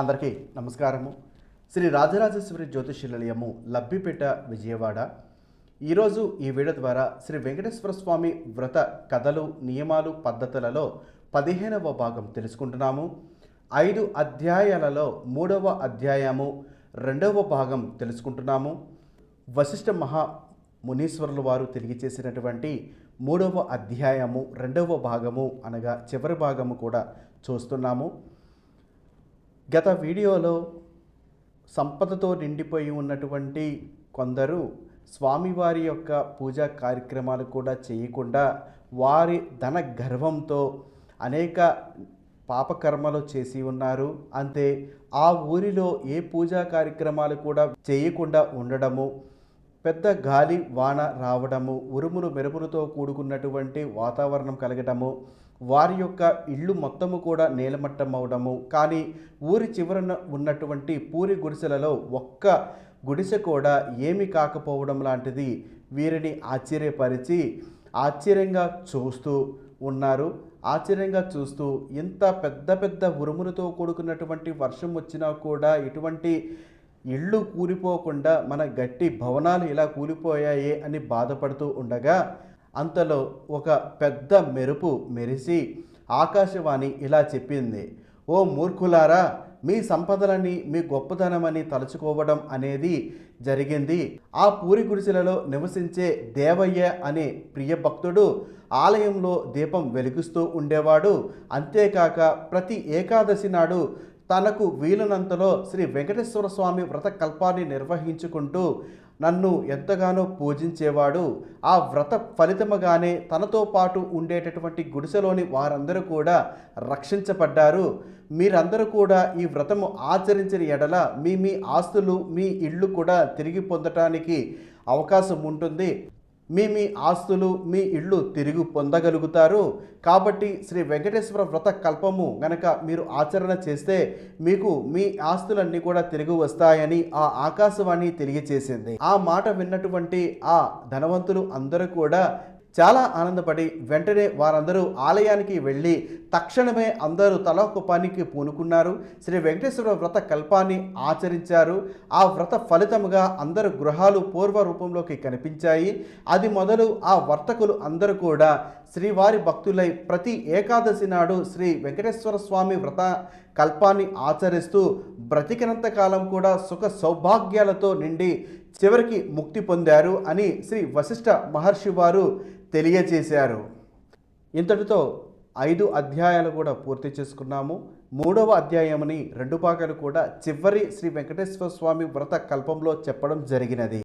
అందరికీ నమస్కారము. శ్రీ రాజరాజేశ్వరి జ్యోతిష నిలయము లబ్బిపేట విజయవాడ. ఈరోజు ఈ వీడియో ద్వారా శ్రీ వెంకటేశ్వర స్వామి వ్రత కథలు నియమాలు పద్ధతులలో పదిహేనవ భాగం తెలుసుకుంటున్నాము. ఐదు అధ్యాయాలలో మూడవ అధ్యాయము రెండవ భాగం తెలుసుకుంటున్నాము. వశిష్ఠ మహా మునీశ్వరుల వారు తెలియచేసినటువంటి మూడవ అధ్యాయము రెండవ భాగము అనగా చివరి భాగము కూడా చూస్తున్నాము. గత వీడియోలో సంపదతో నిండిపోయి ఉన్నటువంటి కొందరు స్వామివారి యొక్క పూజా కార్యక్రమాలు కూడా చేయకుండా వారి ధన గర్వంతో అనేక పాపకర్మలు చేసి ఉన్నారు. అంతే ఆ ఊరిలో ఏ పూజా కార్యక్రమాలు కూడా చేయకుండా ఉండడము పెద్ద గాలి వాన రావడము ఉరుములు మెరుపులతో కూడుకున్నటువంటి వాతావరణం కలగడము వారి యొక్క ఇళ్ళు మొత్తము కూడా నేలమట్టం అవడము కానీ ఊరి చివరన ఉన్నటువంటి పూరి గుడిసెలలో ఒక్క గుడిసె కూడా ఏమి కాకపోవడం లాంటిది వీరిని ఆశ్చర్యపరిచి ఆశ్చర్యంగా చూస్తూ ఉన్నారు. ఆశ్చర్యంగా చూస్తూ ఇంత పెద్ద పెద్ద ఉరుములతో కూడుకున్నటువంటి వర్షం వచ్చినా కూడా ఇటువంటి ఇళ్ళు కూలిపోకుండా మన గట్టి భవనాలు ఇలా కూలిపోయాయి అని బాధపడుతూ ఉండగా అంతలో ఒక పెద్ద మెరుపు మెరిసి ఆకాశవాణి ఇలా చెప్పింది ఓ మూర్ఖులారా మీ సంపదలని మీ గొప్పతనమని తలుచుకోవడం అనేది జరిగింది. ఆ పూరి గుడిసెలలో నివసించే దేవయ్య అనే ప్రియ భక్తుడు ఆలయంలో దీపం వెలిగిస్తూ ఉండేవాడు. అంతేకాక ప్రతి ఏకాదశి నాడు తనకు వీలునంతలో శ్రీ వెంకటేశ్వర స్వామి వ్రత కల్పాన్ని నిర్వహించుకుంటూ నన్ను ఎంతగానో పూజించేవాడు. ఆ వ్రత ఫలితముగానే తనతో పాటు ఉండేటటువంటి గుడిసెలోని వారందరూ కూడా రక్షించబడ్డారు. మీరందరూ కూడా ఈ వ్రతము ఆచరించిన ఎడల మీ మీ ఆస్తులు మీ ఇళ్ళు కూడా తిరిగి పొందటానికి అవకాశం ఉంటుంది మీ మీ ఆస్తులు మీ ఇళ్ళు తిరిగి పొందగలుగుతారు. కాబట్టి శ్రీ వెంకటేశ్వర వ్రత కల్పము గనక మీరు ఆచరణ చేస్తే మీకు మీ ఆస్తులన్నీ కూడా తిరిగి వస్తాయని ఆ ఆకాశవాణి తెలియచేసింది. ఆ మాట విన్నటువంటి ఆ ధనవంతులు అందరూ కూడా చాలా ఆనందపడి వెంటనే వారందరూ ఆలయానికి వెళ్ళి తక్షణమే అందరూ తల ఒక పనికి పూనుకున్నారు. శ్రీ వెంకటేశ్వర వ్రత కల్పాన్ని ఆచరించారు. ఆ వ్రత ఫలితముగా అందరు గృహాలు పూర్వ రూపంలోకి కనిపించాయి. అది మొదలు ఆ వర్తకులు అందరూ కూడా శ్రీవారి భక్తులై ప్రతి ఏకాదశి నాడు శ్రీ వెంకటేశ్వర స్వామి వ్రత కల్పాన్ని ఆచరిస్తూ బ్రతికినంత కాలం కూడా సుఖ సౌభాగ్యాలతో నిండి చివరికి ముక్తి పొందారు అని శ్రీ వశిష్ఠ మహర్షి వారు తెలియజేశారు ఇంతటితో ఐదు అధ్యాయాలు కూడా పూర్తి చేసుకున్నాము. మూడవ అధ్యాయముని రెండు భాగాలు కూడా చివరి శ్రీ వెంకటేశ్వర స్వామి వ్రత కల్పంలో చెప్పడం జరిగినది.